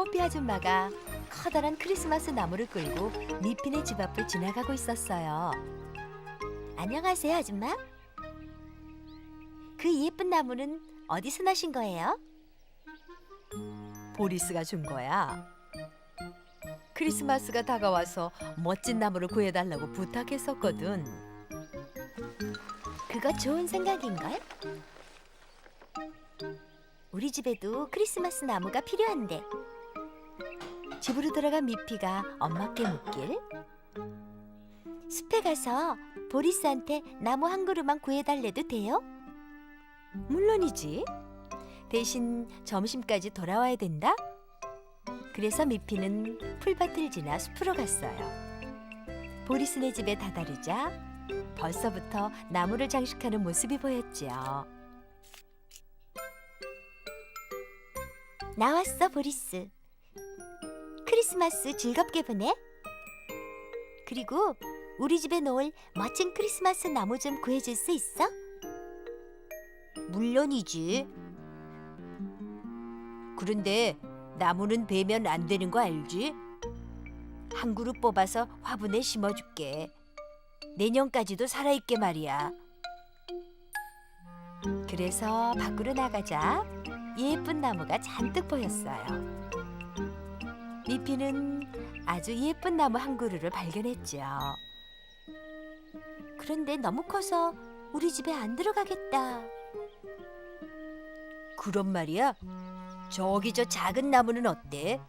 뽀삐 아줌마가 커다란 크리스마스 나무를 끌고 미핀의 집 앞을 지나가고 있었어요. 안녕하세요, 아줌마. 그 예쁜 나무는 어디서 나신 거예요? 보리스가 준 거야. 크리스마스가 다가와서 멋진 나무를 구해달라고 부탁했었거든. 그거 좋은 생각인걸? 우리 집에도 크리스마스 나무가 필요한데. 집으로 들어간 미피가 엄마께 묻길. 숲에 가서 보리스한테 나무 한 그루만 구해달래도 돼요? 물론이지. 대신 점심까지 돌아와야 된다. 그래서 미피는 풀밭을 지나 숲으로 갔어요. 보리스네 집에 다다르자 벌써부터 나무를 장식하는 모습이 보였지요. 나왔어, 보리스. 크리스마스 즐겁게 보내. 그리고 우리 집에 놓을 멋진 크리스마스 나무 좀 구해줄 수 있어? 물론이지. 그런데 나무는 베면 안 되는 거 알지? 한 그루 뽑아서 화분에 심어줄게. 내년까지도 살아있게 말이야. 그래서 밖으로 나가자 예쁜 나무가 잔뜩 보였어요. 미피는 아주 예쁜 나무 한 그루를 발견했죠. 그런데 너무 커서 우리 집에 안 들어가겠다. 그런 말이야? 저기 저 작은 나무는 어때?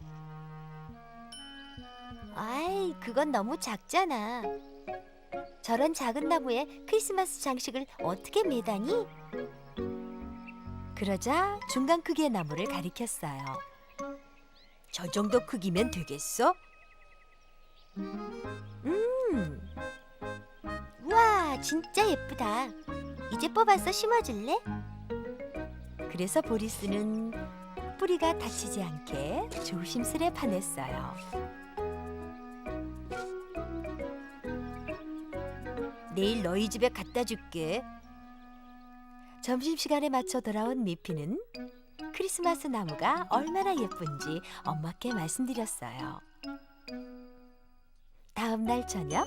아이, 그건 너무 작잖아. 저런 작은 나무에 크리스마스 장식을 어떻게 매다니? 그러자 중간 크기의 나무를 가리켰어요. 저 정도 크기면 되겠어? 음. 우와, 진짜 예쁘다. 이제 뽑아서 심어줄래? 그래서 보리스는 뿌리가 다치지 않게 조심스레 파냈어요. 내일 너희 집에 갖다 줄게. 점심시간에 맞춰 돌아온 미피는 크리스마스 나무가 얼마나 예쁜지 엄마께 말씀드렸어요. 다음 날 저녁,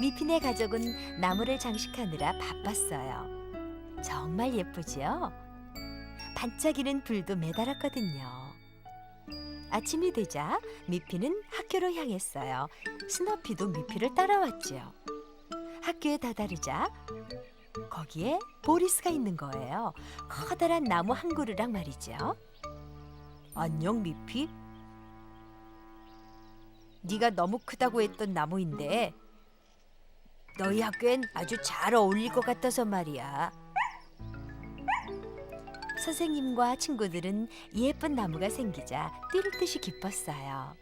미핀의 가족은 나무를 장식하느라 바빴어요. 정말 예쁘지요? 반짝이는 불도 매달았거든요. 아침이 되자 미피는 학교로 향했어요. 스너피도 미피를 따라왔지요. 학교에 다다르자 거기에 보리스가 있는 거예요. 커다란 나무 한 그루랑 말이죠. 안녕 미피. 네가 너무 크다고 했던 나무인데 너희 학교엔 아주 잘 어울릴 것 같아서 말이야. 선생님과 친구들은 예쁜 나무가 생기자 뛸 듯이 기뻤어요.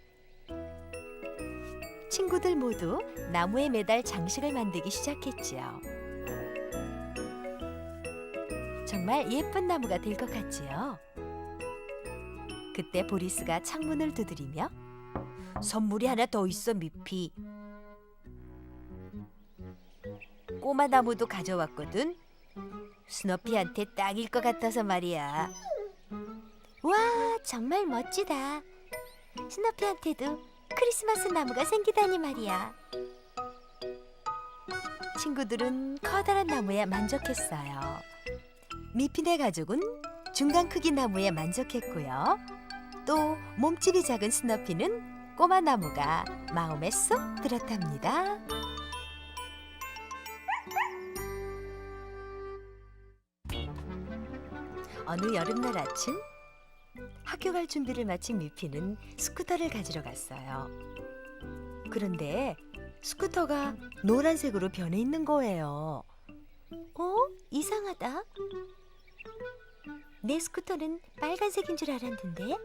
친구들 모두 나무에 매달 장식을 만들기 시작했지요. 정말 예쁜 나무가 될 것 같지요. 그때 보리스가 창문을 두드리며 선물이 하나 더 있어 미피. 꼬마 나무도 가져왔거든. 스너피한테 딱일 것 같아서 말이야. 와, 정말 멋지다. 스너피한테도 크리스마스 나무가 생기다니 말이야. 친구들은 커다란 나무에 만족했어요. 미핀의 가족은 중간 크기 나무에 만족했고요. 또 몸집이 작은 스너피는 꼬마 나무가 마음에 쏙 들었답니다. 어느 여름날 아침 학교 갈 준비를 마친 미피는 스쿠터를 가지러 갔어요. 그런데 스쿠터가 노란색으로 변해 있는 거예요. 어? 이상하다. 내 스쿠터는 빨간색인 줄 알았는데.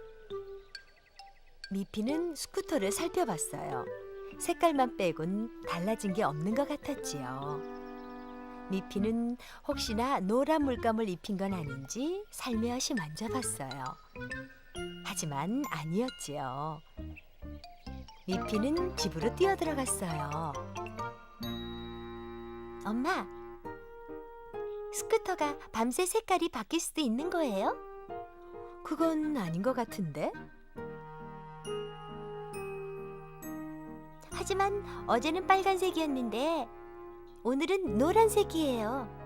미피는 스쿠터를 살펴봤어요. 색깔만 빼곤 달라진 게 없는 것 같았지요. 미피는 혹시나 노란 물감을 입힌 건 아닌지 살며시 만져봤어요. 하지만 아니었지요. 미피는 집으로 뛰어들어갔어요. 엄마, 스쿠터가 밤새 색깔이 바뀔 수도 있는 거예요? 그건 아닌 것 같은데? 하지만 어제는 빨간색이었는데 오늘은 노란색이에요.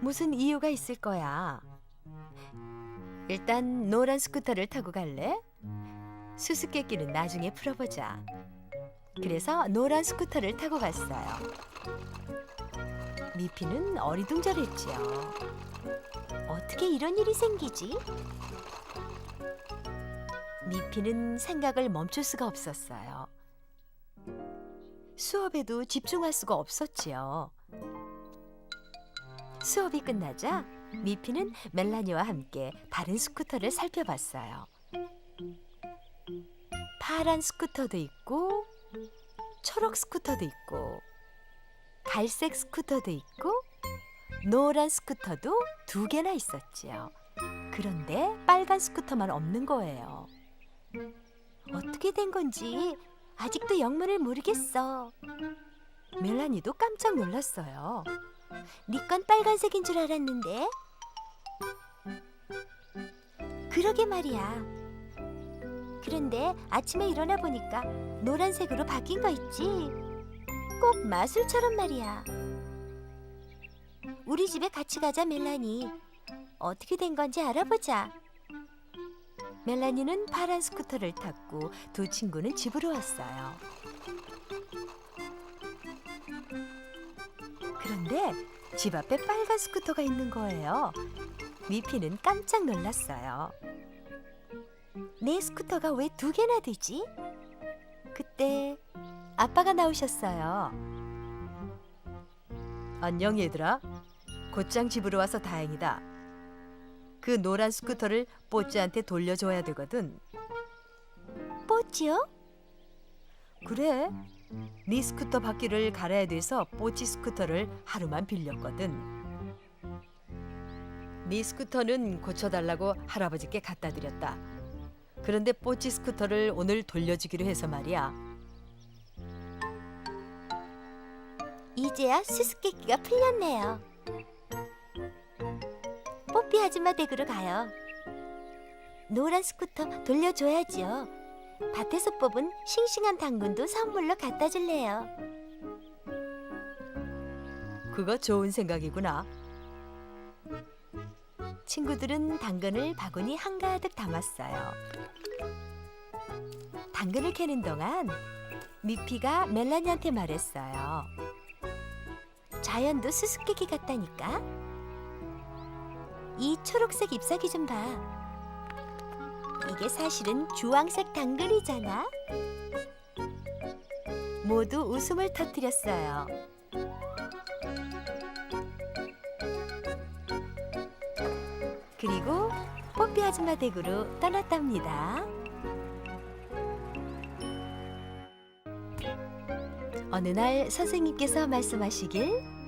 무슨 이유가 있을 거야. 일단 노란 스쿠터를 타고 갈래? 수수께끼는 나중에 풀어보자. 그래서 노란 스쿠터를 타고 갔어요. 미피는 어리둥절했지요. 어떻게 이런 일이 생기지? 미피는 생각을 멈출 수가 없었어요. 수업에도 집중할 수가 없었지요. 수업이 끝나자 미피는 멜라니와 함께 다른 스쿠터를 살펴봤어요. 파란 스쿠터도 있고 초록 스쿠터도 있고 갈색 스쿠터도 있고 노란 스쿠터도 두 개나 있었지요. 그런데 빨간 스쿠터만 없는 거예요. 어떻게 된 건지 아직도 영문을 모르겠어. 멜라니도 깜짝 놀랐어요. 네 건 빨간색인 줄 알았는데. 그러게 말이야. 그런데 아침에 일어나 보니까 노란색으로 바뀐 거 있지. 꼭 마술처럼 말이야. 우리 집에 같이 가자, 멜라니. 어떻게 된 건지 알아보자. 멜라니는 파란 스쿠터를 탔고 두 친구는 집으로 왔어요. 그런데 집 앞에 빨간 스쿠터가 있는 거예요. 미피는 깜짝 놀랐어요. 내 스쿠터가 왜 두 개나 되지? 그때 아빠가 나오셨어요. 안녕 얘들아. 곧장 집으로 와서 다행이다. 그 노란 스쿠터를 뽀찌한테 돌려줘야 되거든. 뽀찌요? 그래. 네 스쿠터 바퀴를 갈아야 돼서 뽀찌 스쿠터를 하루만 빌렸거든. 네 스쿠터는 고쳐달라고 할아버지께 갖다 드렸다. 그런데 뽀찌 스쿠터를 오늘 돌려주기로 해서 말이야. 이제야 수수께끼가 풀렸네요. 뽀삐 아줌마 댁으로 가요. 노란 스쿠터 돌려줘야지요. 밭에서 뽑은 싱싱한 당근도 선물로 갖다 줄래요. 그거 좋은 생각이구나. 친구들은 당근을 바구니 한가득 담았어요. 당근을 캐는 동안 미피가 멜라니한테 말했어요. 자연도 수수께끼 같다니까. 이 초록색 잎사귀 좀 봐. 이게 사실은 주황색 당근이잖아. 모두 웃음을 터뜨렸어요. 그리고 뽀삐 아줌마 댁으로 떠났답니다. 어느 날 선생님께서 말씀하시길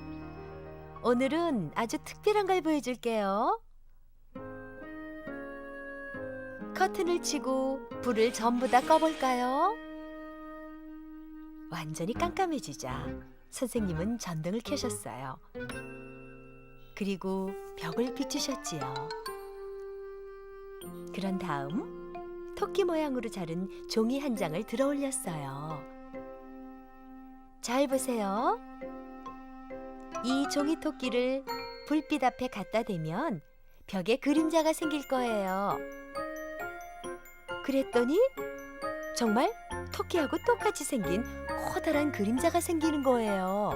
오늘은 아주 특별한 걸 보여줄게요. 커튼을 치고 불을 전부 다 꺼볼까요? 완전히 깜깜해지자 선생님은 전등을 켜셨어요. 그리고 벽을 비추셨지요. 그런 다음 토끼 모양으로 자른 종이 한 장을 들어 올렸어요. 잘 보세요. 이 종이 토끼를 불빛 앞에 갖다 대면 벽에 그림자가 생길 거예요. 그랬더니 정말 토끼하고 똑같이 생긴 커다란 그림자가 생기는 거예요.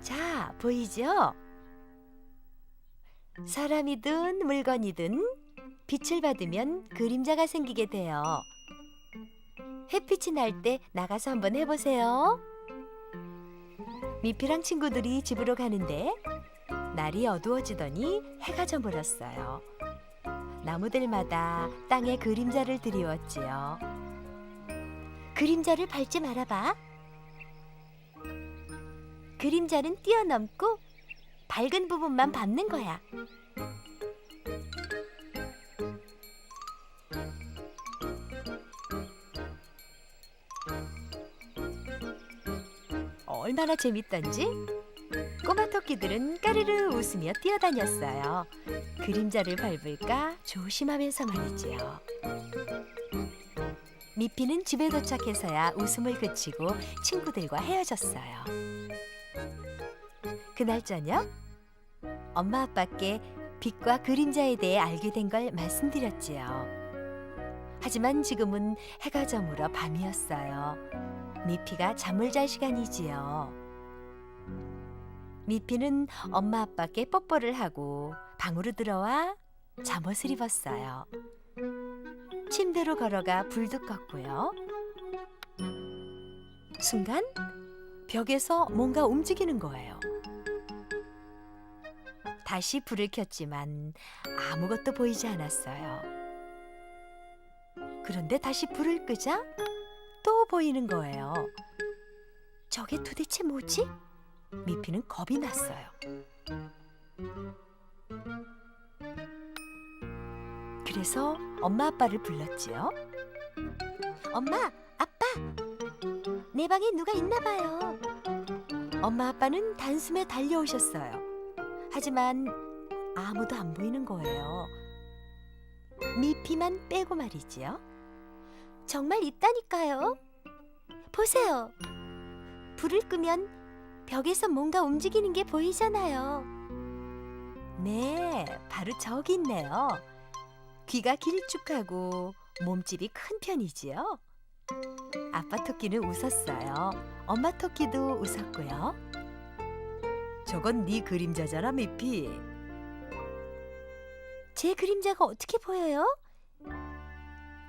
자, 보이죠? 사람이든 물건이든 빛을 받으면 그림자가 생기게 돼요. 햇빛이 날 때 나가서 한번 해보세요. 미피랑 친구들이 집으로 가는데 날이 어두워지더니 해가 저물었어요. 나무들마다 땅에 그림자를 드리웠지요. 그림자를 밟지 말아봐. 그림자는 뛰어넘고 밝은 부분만 밟는 거야. 얼마나 재밌던지 꼬마 토끼들은 까르르 웃으며 뛰어다녔어요. 그림자를 밟을까 조심하면서 말이지요. 미피는 집에 도착해서야 웃음을 그치고 친구들과 헤어졌어요. 그날 저녁 엄마 아빠께 빛과 그림자에 대해 알게 된 걸 말씀드렸지요. 하지만 지금은 해가 저물어 밤이었어요. 미피가 잠을 잘 시간이지요. 미피는 엄마 아빠께 뽀뽀를 하고 방으로 들어와 잠옷을 입었어요. 침대로 걸어가 불도 껐고요. 순간 벽에서 뭔가 움직이는 거예요. 다시 불을 켰지만 아무것도 보이지 않았어요. 그런데 다시 불을 끄자 또 보이는 거예요. 저게 도대체 뭐지? 미피는 겁이 났어요. 그래서 엄마 아빠를 불렀지요. 엄마, 아빠, 내 방에 누가 있나 봐요. 엄마 아빠는 단숨에 달려오셨어요. 하지만 아무도 안 보이는 거예요. 미피만 빼고 말이지요. 정말 있다니까요. 보세요. 불을 끄면 벽에서 뭔가 움직이는 게 보이잖아요. 네, 바로 저기 있네요. 귀가 길쭉하고 몸집이 큰 편이지요. 아빠 토끼는 웃었어요. 엄마 토끼도 웃었고요. 저건 네 그림자잖아, 미피. 제 그림자가 어떻게 보여요?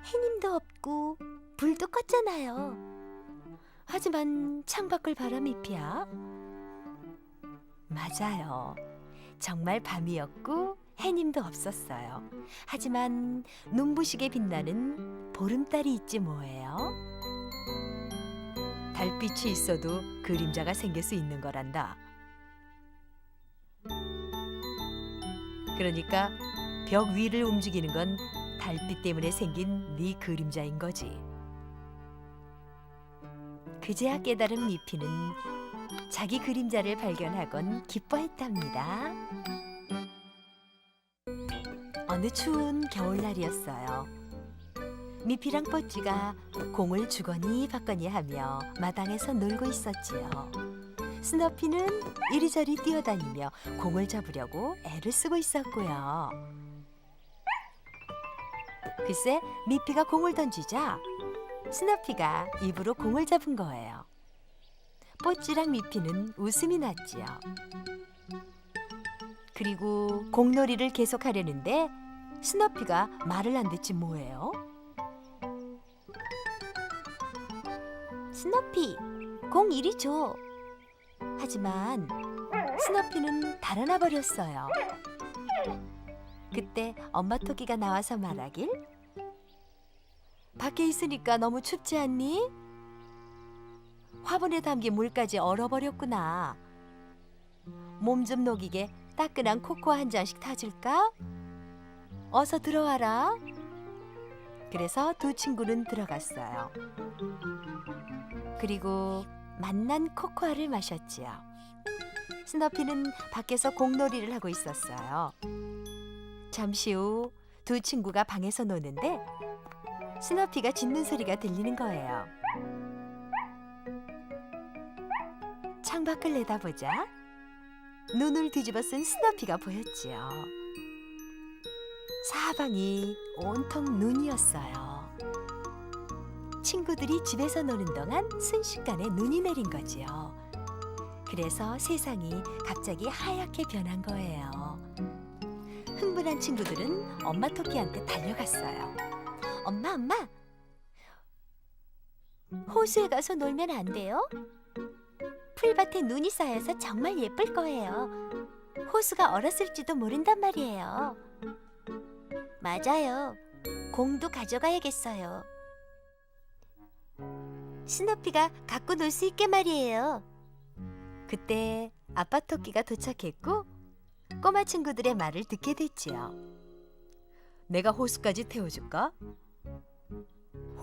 해님도 없고 불도 껐잖아요. 하지만 창밖을 바라 미피야. 맞아요. 정말 밤이었고 해님도 없었어요. 하지만 눈부시게 빛나는 보름달이 있지 뭐예요. 달빛이 있어도 그림자가 생길 수 있는 거란다. 그러니까 벽 위를 움직이는 건 달빛 때문에 생긴 네 그림자인 거지. 그제야 깨달은 미피는 자기 그림자를 발견하곤 기뻐했답니다. 어느 추운 겨울날이었어요. 미피랑 뽀찌가 공을 주거니 받거니 하며 마당에서 놀고 있었지요. 스너피는 이리저리 뛰어다니며 공을 잡으려고 애를 쓰고 있었고요. 글쎄 미피가 공을 던지자 스너피가 입으로 공을 잡은 거예요. 뽀찌랑 미피는 웃음이 났지요. 그리고 공놀이를 계속하려는데 스너피가 말을 안 듣지 뭐예요? 스너피, 공 이리 줘. 하지만 스너피는 달아나 버렸어요. 그때 엄마 토끼가 나와서 말하길 밖에 있으니까 너무 춥지 않니? 화분에 담긴 물까지 얼어버렸구나. 몸 좀 녹이게 따끈한 코코아 한 잔씩 타줄까? 어서 들어와라. 그래서 두 친구는 들어갔어요. 그리고 만난 코코아를 마셨지요. 스너피는 밖에서 공놀이를 하고 있었어요. 잠시 후 두 친구가 방에서 노는데 스너피가 짖는 소리가 들리는 거예요. 창밖을 내다보자 눈을 뒤집어 쓴 스너피가 보였지요. 사방이 온통 눈이었어요. 친구들이 집에서 노는 동안 순식간에 눈이 내린 거지요. 그래서 세상이 갑자기 하얗게 변한 거예요. 흥분한 친구들은 엄마 토끼한테 달려갔어요. 엄마, 엄마. 호수에 가서 놀면 안 돼요? 풀밭에 눈이 쌓여서 정말 예쁠 거예요. 호수가 얼었을지도 모른단 말이에요. 맞아요. 공도 가져가야겠어요. 스너피가 갖고 놀 수 있게 말이에요. 그때 아빠 토끼가 도착했고 꼬마 친구들의 말을 듣게 됐지요. 내가 호수까지 태워줄까?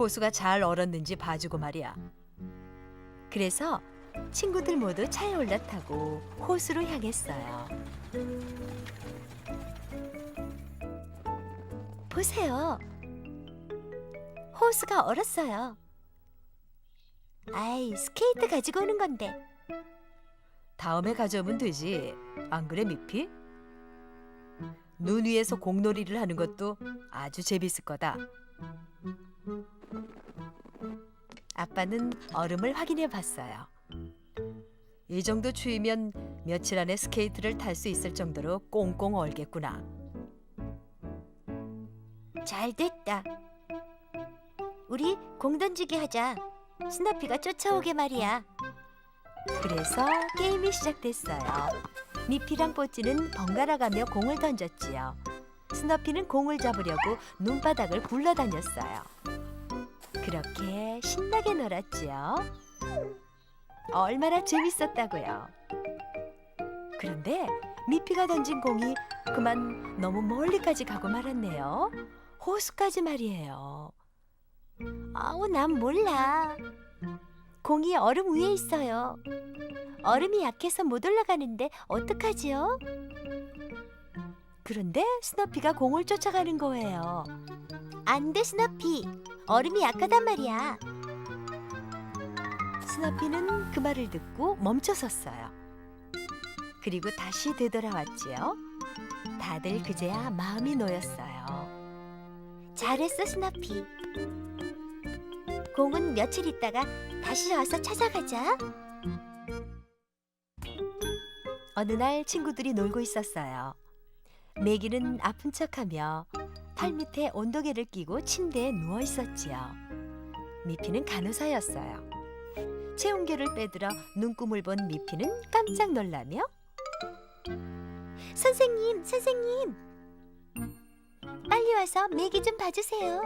호수가 잘 얼었는지 봐주고 말이야. 그래서 친구들 모두 차에 올라타고 호수로 향했어요. 보세요. 호스가 얼었어요. 아이, 스케이트 가지고 오는 건데. 다음에 가져오면 되지. 안 그래, 미피? 눈 위에서 공놀이를 하는 것도 아주 재밌을 거다. 아빠는 얼음을 확인해 봤어요. 이 정도 추위면 며칠 안에 스케이트를 탈 수 있을 정도로 꽁꽁 얼겠구나. 잘 됐다. 우리 공 던지기 하자. 스나피가 쫓아오게 말이야. 그래서 게임이 시작됐어요. 미피랑 뽀찌는 번갈아 가며 공을 던졌지요. 스너피는 공을 잡으려고 눈바닥을 굴러다녔어요. 그렇게 신나게 놀았지요. 얼마나 재밌었다고요. 그런데 미피가 던진 공이 그만 너무 멀리까지 가고 말았네요. 호수까지 말이에요. 아우, 난 몰라. 공이 얼음 위에 있어요. 얼음이 약해서 못 올라가는데 어떡하지요? 그런데 스너피가 공을 쫓아가는 거예요. 안 돼, 스너피. 얼음이 약하단 말이야. 스너피는 그 말을 듣고 멈춰섰어요. 그리고 다시 되돌아왔지요. 다들 그제야 마음이 놓였어요. 잘했어, 스나피. 공은 며칠 있다가 다시 와서 찾아가자. 어느 날 친구들이 놀고 있었어요. 매기는 아픈 척하며 팔 밑에 온도계를 끼고 침대에 누워 있었지요. 미피는 간호사였어요. 체온계를 빼들어 눈금을 본 미피는 깜짝 놀라며 선생님, 선생님. 빨리 와서 매기 좀 봐주세요.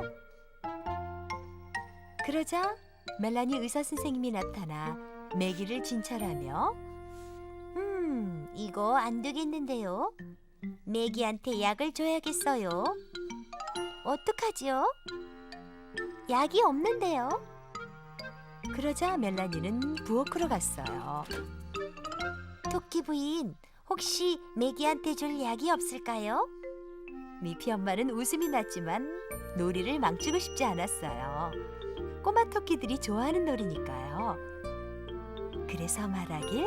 그러자 멜라니 의사 선생님이 나타나 매기를 진찰하며 음, 이거 안 되겠는데요. 매기한테 약을 줘야겠어요. 어떡하지요? 약이 없는데요. 그러자 멜라니는 부엌으로 갔어요. 토끼 부인, 혹시 매기한테 줄 약이 없을까요? 미피 엄마는 웃음이 났지만 놀이를 망치고 싶지 않았어요. 꼬마 토끼들이 좋아하는 놀이니까요. 그래서 말하길,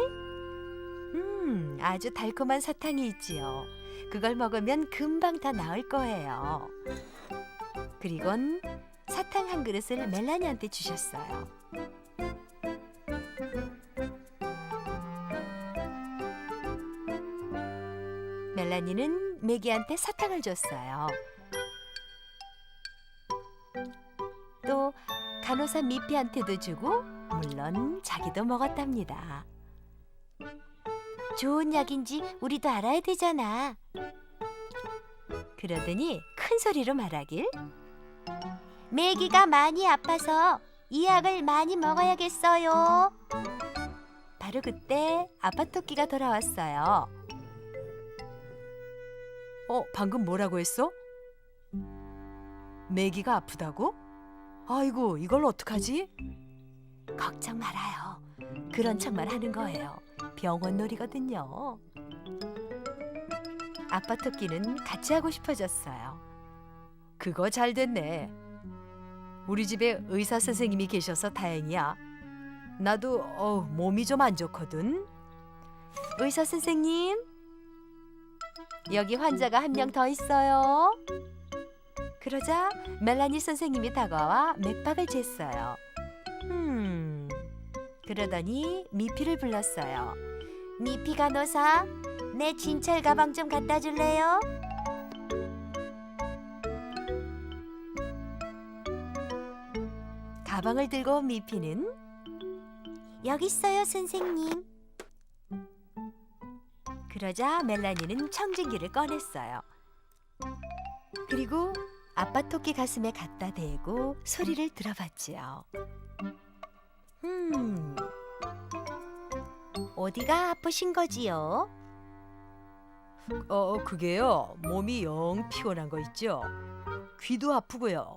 음, 아주 달콤한 사탕이 있지요. 그걸 먹으면 금방 다 나을 거예요. 그리곤 사탕 한 그릇을 멜라니한테 주셨어요. 멜라니는 매기한테 사탕을 줬어요. 또 간호사 미피한테도 주고 물론 자기도 먹었답니다. 좋은 약인지 우리도 알아야 되잖아. 그러더니 큰 소리로 말하길. 매기가 많이 아파서 이 약을 많이 먹어야겠어요. 바로 그때 아빠 토끼가 돌아왔어요. 어, 방금 뭐라고 했어? 매기가 아프다고? 아이고, 이걸 어떡하지? 걱정 말아요. 그런 척만 하는 거예요. 병원 놀이거든요. 아빠 토끼는 같이 하고 싶어졌어요. 그거 잘 됐네. 우리 집에 의사 선생님이 계셔서 다행이야. 나도 어, 몸이 좀 안 좋거든. 의사 선생님, 여기 환자가 한 명 더 있어요. 그러자 멜라니 선생님이 다가와 맥박을 쟀어요. 음, 그러더니 미피를 불렀어요. 미피 간호사, 내 진찰 가방 좀 갖다 줄래요? 가방을 들고 온 미피는 여기 있어요, 선생님. 그러자 멜라니는 청진기를 꺼냈어요. 그리고 아빠 토끼 가슴에 갖다 대고 소리를 들어봤지요. 음, 어디가 아프신 거지요? 어, 그게요. 몸이 영 피곤한 거 있죠. 귀도 아프고요.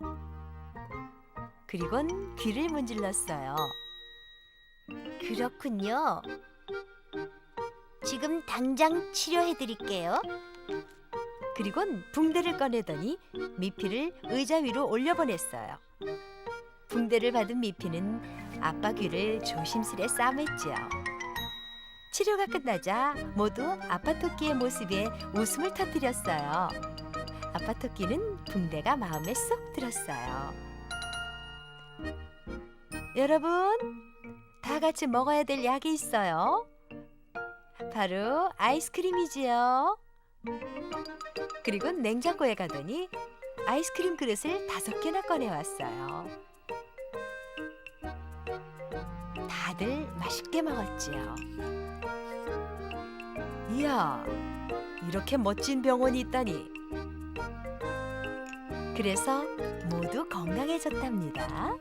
그리곤 귀를 문질렀어요. 그렇군요. 지금 당장 치료해 드릴게요. 그리곤 붕대를 꺼내더니 미피를 의자 위로 올려보냈어요. 붕대를 받은 미피는 아빠 귀를 조심스레 싸맸지요. 치료가 끝나자 모두 아빠 토끼의 모습에 웃음을 터뜨렸어요. 아빠 토끼는 붕대가 마음에 쏙 들었어요. 여러분, 다 같이 먹어야 될 약이 있어요. 바로 아이스크림이지요. 그리고 냉장고에 가더니 아이스크림 그릇을 다섯 개나 꺼내왔어요. 맛있게 먹었지요. 이야, 이렇게 멋진 병원이 있다니. 그래서 모두 건강해졌답니다.